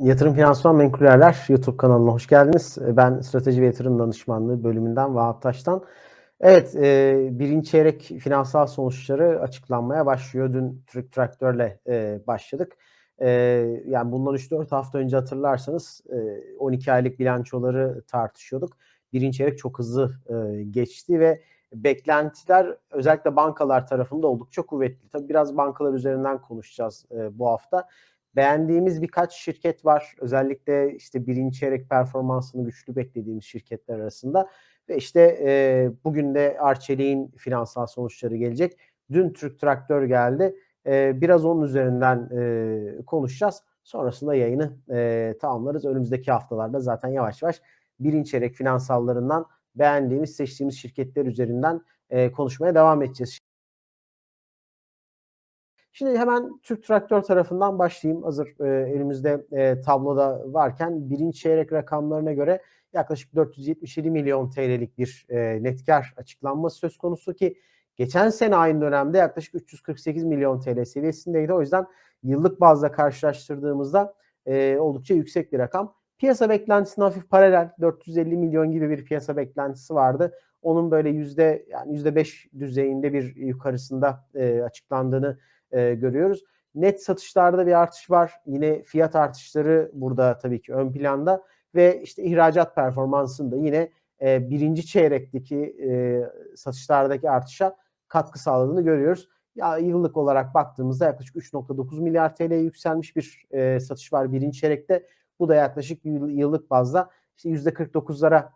Yatırım Finansman Menkullerler YouTube kanalına hoş geldiniz. Ben Strateji ve Yatırım Danışmanlığı bölümünden Vahap Taş'tan. Evet, e, birinci çeyrek finansal sonuçları açıklanmaya başlıyor. Dün Türk Traktör'le e, başladık. E, yani bundan 3-4 hafta önce hatırlarsanız e, 12 aylık bilançoları tartışıyorduk. Birinci çeyrek çok hızlı e, geçti ve beklentiler özellikle bankalar tarafında oldukça kuvvetli. Tabii biraz bankalar üzerinden konuşacağız e, bu hafta beğendiğimiz birkaç şirket var. Özellikle işte birinci çeyrek performansını güçlü beklediğimiz şirketler arasında. Ve işte e, bugün de Arçelik'in finansal sonuçları gelecek. Dün Türk Traktör geldi. E, biraz onun üzerinden e, konuşacağız. Sonrasında yayını e, tamamlarız. Önümüzdeki haftalarda zaten yavaş yavaş birinci çeyrek finansallarından beğendiğimiz, seçtiğimiz şirketler üzerinden e, konuşmaya devam edeceğiz. Şimdi hemen Türk Traktör tarafından başlayayım. Hazır e, elimizde e, tabloda varken birinci çeyrek rakamlarına göre yaklaşık 477 milyon TL'lik bir e, net kar açıklanması söz konusu ki geçen sene aynı dönemde yaklaşık 348 milyon TL seviyesindeydi. O yüzden yıllık bazda karşılaştırdığımızda e, oldukça yüksek bir rakam. Piyasa beklentisine hafif paralel 450 milyon gibi bir piyasa beklentisi vardı. Onun böyle yüzde yani yüzde beş düzeyinde bir yukarısında e, açıklandığını e, görüyoruz. Net satışlarda bir artış var. Yine fiyat artışları burada tabii ki ön planda ve işte ihracat performansında yine e, birinci çeyrekteki e, satışlardaki artışa katkı sağladığını görüyoruz. Ya yıllık olarak baktığımızda yaklaşık 3.9 milyar TL yükselmiş bir e, satış var birinci çeyrekte. Bu da yaklaşık yıllık bazda işte %49'lara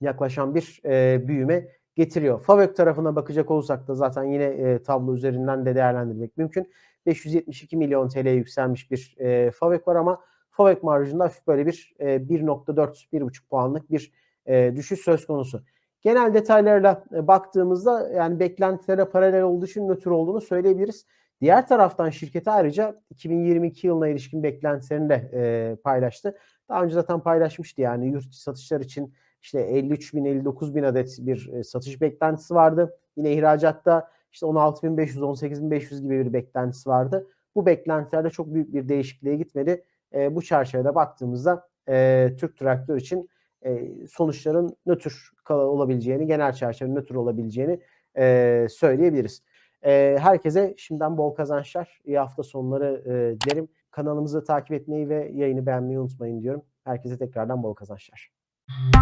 yaklaşan bir e, büyüme getiriyor. Favök tarafına bakacak olursak da zaten yine e, tablo üzerinden de değerlendirmek mümkün. 572 milyon TL yükselmiş bir e, Favök var ama Favök marjında hafif böyle bir e, 1.4-1.5 puanlık bir e, düşüş söz konusu. Genel detaylarla e, baktığımızda yani beklentilere paralel olduğu için nötr olduğunu söyleyebiliriz. Diğer taraftan şirkete ayrıca 2022 yılına ilişkin beklentilerini de e, paylaştı. Daha önce zaten paylaşmıştı yani yurt satışlar için işte 53 bin 59 bin adet bir e, satış beklentisi vardı. Yine ihracatta işte 16 bin 500 18 bin 500 gibi bir beklentisi vardı. Bu beklentilerde çok büyük bir değişikliğe gitmedi. E, bu çerçevede baktığımızda e, Türk Traktör için e, sonuçların nötr olabileceğini, genel çerçeve nötr olabileceğini e, söyleyebiliriz. E, herkese şimdiden bol kazançlar, iyi hafta sonları e, dilerim. Kanalımızı takip etmeyi ve yayını beğenmeyi unutmayın diyorum. Herkese tekrardan bol kazançlar. Música